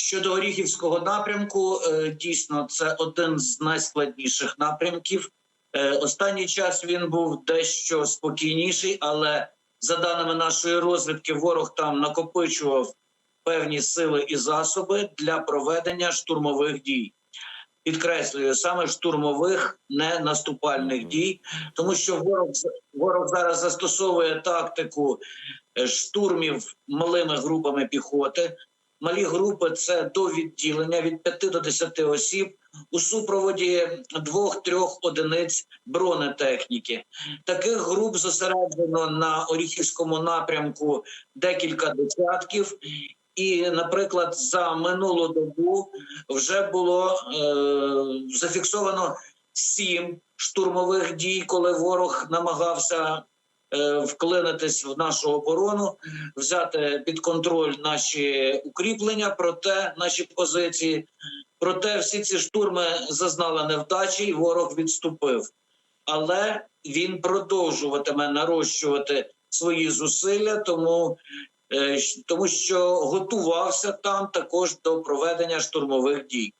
Щодо Оріхівського напрямку, е, дійсно це один з найскладніших напрямків. Е, Останній час він був дещо спокійніший, але за даними нашої розвідки, ворог там накопичував певні сили і засоби для проведення штурмових дій. Підкреслюю, саме штурмових, не наступальних дій, тому що ворог ворог зараз застосовує тактику е, штурмів малими групами піхоти. Малі групи це до відділення від 5 до 10 осіб у супроводі двох-трьох одиниць бронетехніки. Таких груп зосереджено на Оріхівському напрямку декілька десятків. І, наприклад, за минулу добу вже було е, зафіксовано сім штурмових дій, коли ворог намагався вклинитись в нашу оборону, взяти під контроль наші укріплення, проте наші позиції. Проте всі ці штурми зазнали невдачі, і ворог відступив. Але він продовжуватиме нарощувати свої зусилля, тому, е, тому що готувався там також до проведення штурмових дій.